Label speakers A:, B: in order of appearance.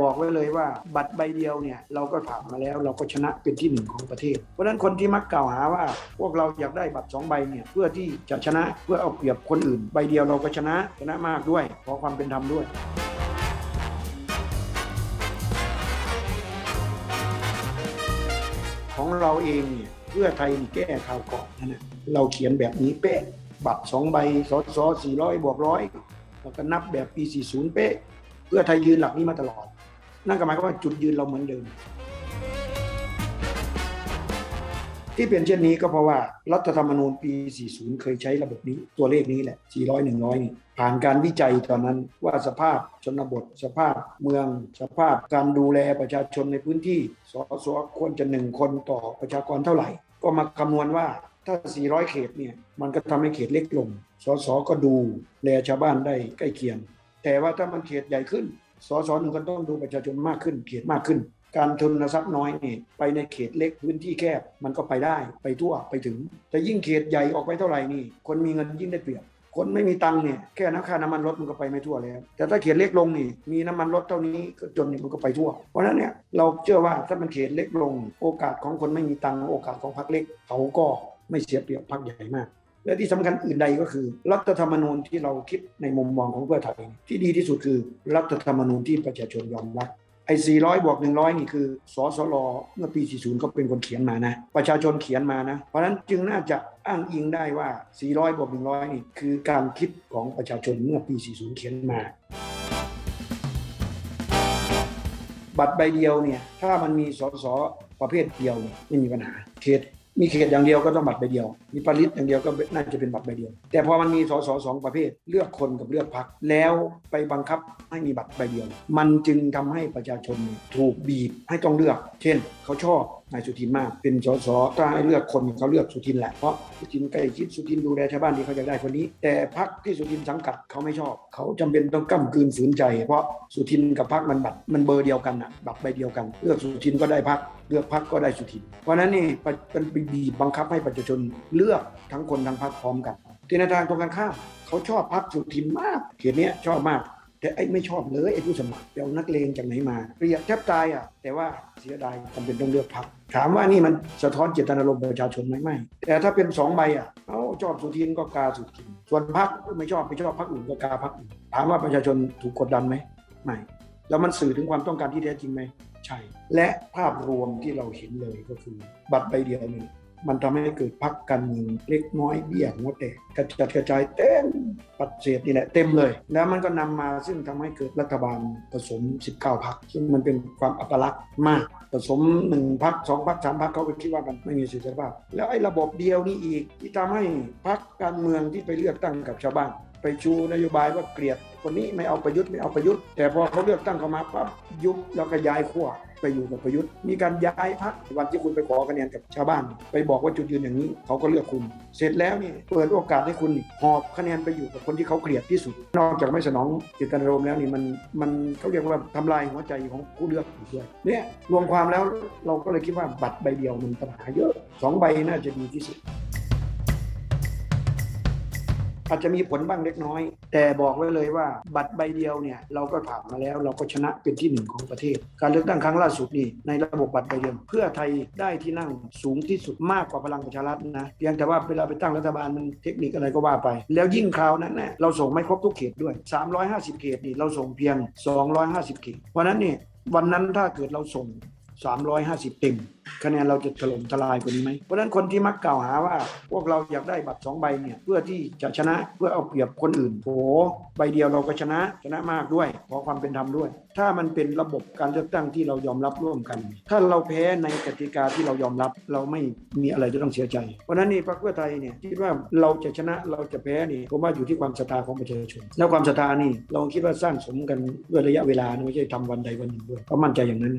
A: บอกไว้เลยว่าบัตรใบเดียวเนี่ยเราก็ผ่านมาแล้วเราก็ชนะเป็นที่หนึ่งของประเทศ เพราะฉะนั้นคนที่มักกล่าวหาว่า พวกเราอยากได้บัตรสองใบเนี่ยเพื่อที่จะชนะเพื่อเอาเปรียบคนอื่น ใบเดียวเราก็ชนะชนะมากด้วยขอความเป็นธรรมด้วยของเราเองเนี่ยเพื่อไทยแก้ข่าวก่อนนะนะเราเขียนแบบนี้เป๊ะ บัตรสองใบสสสี่ร้อยบวกร้อยแล้วก็นับแบบปี 40 เป๊ะ เพื่อไทยยืนหลักนี้มาตลอด นั่นก็หมายความว่าจุดยืนเราเหมือนเดิม ที่เป็นเช่นนี้ก็เพราะว่ารัฐธรรมนูญปี 40 เคยใช้ระบบนี้ ตัวเลขนี้แหละ 400 100นี่ผ่านการวิจัยตอนนั้นว่าสภาพชนบท สภาพเมือง สภาพการดูแลประชาชนในพื้นที่สสควรจะหนึ่งคนต่อประชากรเท่าไหร่ ก็มาคำนวณว่าถ้า 400 เขตเนี่ยมันก็ทำให้เขตเล็กลง สสก็ดูแลชาวบ้านได้ใกล้เคียง แต่ว่าถ้ามันเขตใหญ่ขึ้น สสหนึ่งก็ต้องดูประชาชนมากขึ้นเขตมากขึ้น การทุนทรัพย์น้อยนี่ไปในเขตเล็กพื้นที่แคบมันก็ไปได้ไปทั่วไปถึง แต่ยิ่งเขตใหญ่ออกไปเท่าไหร่นี่คนมีเงินยิ่งได้เปรียบคนไม่มีตังค์เนี่ยแค่น้ำค่าน้ำมันรถมันก็ไปไม่ทั่วแล้ว แต่ถ้าเขตเล็กลงนี่มีน้ำมันรถเท่านี้ก็จนนี่มันก็ไปทั่ว เพราะฉะนั้นเนี่ยเราเชื่อว่าถ้ามันเขตเล็กลง โอกาสของคนไม่มีตังค์โอกาสของพรรคเล็กเขาก็ไม่เสียเปรียบพรรคใหญ่มาก และที่สำคัญอื่นใดก็คือ รัฐธรรมนูญที่เราคิดในมุมมองของเพื่อไทยที่ดีที่สุดคือ รัฐธรรมนูญที่ประชาชนยอมรับไอ้400บวก100 นี่คือสสรเมื่อปี 40 ก็เป็นคนเขียนมานะ ประชาชนเขียนมานะ เพราะฉะนั้นจึงน่าจะอ้างอิงได้ว่า 400บวก100 นี่คือการคิดของประชาชนเมื่อปี 40 เขียนมา บัตรใบเดียวเนี่ย ถ้ามันมีสสประเภทเดียวเนี่ยไม่มีปัญหาเขต มีเขตอย่างเดียวก็ต้องบัตรใบเดียว มีปริตอย่างเดียวก็น่าจะเป็นบัตรใบเดียว แต่พอมันมีสสสองประเภทเลือกคนกับเลือกพรรคแล้วไปบังคับให้มีบัตรใบเดียว มันจึงทำให้ประชาชนถูกบีบให้ต้องเลือก เช่น เขาชอบ นายสุทินมาก เป็นสสถ้าให้เลือกคนเขาเลือกสุทินแหละเพราะสุทินใกล้ชิดสุทินดูแลชาวบ้านที่เขาจะได้คนนี้ แต่พรรคที่สุทินสังกัดเขาไม่ชอบ เขาจำเป็นต้องก้ำกืนฝืนใจ เพราะสุทินกับพรรคมันบัตรมันเบอร์เดียวกันอะบัตรใบเดียวกัน เลือกสุทินก็ได้พรรคเลือกพรรคก็ได้สุทิน เพราะนั้นนี่เป็นไปบีบบังคับให้ประชาชนเลือกทั้งคนทั้งพรรคพร้อมกันที่ในทางตรงกันข้ามเขาชอบพรรคสุทินมากเขตนี้ชอบมาก แต่ไอ้ไม่ชอบเลยไอ้ผู้สมัครเอานักเลงจากไหนมาเปรียบแทบตายอะแต่ว่าเสียดายจำเป็นต้องเลือกพรรคถามว่านี่มันสะท้อนเจตนารมณ์ประชาชนไหมไม่แต่ถ้าเป็นสองใบอะเอาชอบสุทินก็กาสุทินส่วนพรรคไม่ชอบไม่ชอบพรรคอื่นก็กาพรรคอื่นถามว่าประชาชนถูกกดดันไหมไม่แล้วมันสื่อถึงความต้องการที่แท้จริงไหมใช่ และภาพรวมที่เราเห็นเลยก็คือ บัตรใบเดียวนี่ มันทำให้เกิดพักการเมืองเล็กน้อยเบี้ยหัวแตกกระจัดกระจายเต็มปัดเศษนี่แหละเต็มเลย แล้วมันก็นำมาซึ่งทำให้เกิดรัฐบาลผสม 19พักซึ่งมันเป็นความอัปลักษณ์มากผสมหนึ่งพักสองพักสามพักเขาก็คิดว่ามันไม่มีเสถียรภาพ แล้วไอ้ระบบเดียวนี่อีกที่ทำให้พักการเมืองที่ไปเลือกตั้งกับชาวบ้าน ไปชูนโยบายว่าเกลียดคนนี้ไม่เอาประยุทธ์ไม่เอาประยุทธ์ แต่พอเขาเลือกตั้งเข้ามาปั๊บยุบแล้วก็ย้ายขั้ว ไปอยู่กับประยุทธ์ มีการย้ายพักวันที่คุณไปขอคะแนนกับชาวบ้าน ไปบอกว่าจุดยืนอย่างนี้เขาก็เลือกคุณ เสร็จแล้วนี่เปิดโอกาสให้คุณหอบคะแนนไปอยู่กับคนที่เขาเกลียดที่สุด นอกจากไม่สนองเจตนารมณ์แล้วนี่มันมันเขาเรียกว่าทำลายหัวใจของผู้เลือกอีกด้วยเนี่ยรวมความแล้วเราก็เลยคิดว่าบัตรใบเดียวมันปัญหาเยอะสองใบน่าจะดีที่สุด อาจจะมีผลบ้างเล็กน้อย แต่บอกไว้เลยว่าบัตรใบเดียวเนี่ยเราก็ผ่านมาแล้วเราก็ชนะเป็นที่หนึ่งของประเทศ การเลือกตั้งครั้งล่าสุดนี่ในระบบบัตรใบเดียวเพื่อไทยได้ที่นั่งสูงที่สุดมากกว่าพลังประชารัฐนะเพียงแต่ว่าเวลาไปตั้งรัฐบาลมันเทคนิคอะไรก็ว่าไป แล้วยิ่งคราวนั้นเนะเราส่งไม่ครบทุกเขตด้วย 350 เขตนี่เราส่งเพียง 250 เขตเพราะฉะนั้นนี่วันนั้นถ้าเกิดเราส่ง 350 เต็ม คะแนนเราจะถล่มทลายกว่านี้ไหมเพราะฉะนั้นคนที่มักกล่าวหาว่า พวกเราอยากได้บัตรสองใบเนี่ยเพื่อที่จะชนะเพื่อเอาเปรียบคนอื่นโหใบเดียวเราก็ชนะชนะมากด้วย ขอความเป็นธรรมด้วย ถ้ามันเป็นระบบการเลือกตั้งที่เรายอมรับร่วมกัน ถ้าเราแพ้ในกติกาที่เรายอมรับเราไม่มีอะไรจะต้องเสียใจ เพราะนั้นนี่พรรคเพื่อไทยเนี่ยคิดว่าเราจะชนะเราจะแพ้นี่ผมว่าอยู่ที่ความศรัทธาของประชาชนแล้วความศรัทธานี่เราคิดว่าสร้างสมกันด้วยระยะเวลาไม่ใช่ทำวันใดวันหนึ่งด้วยก็มั่นใจอย่างนั้น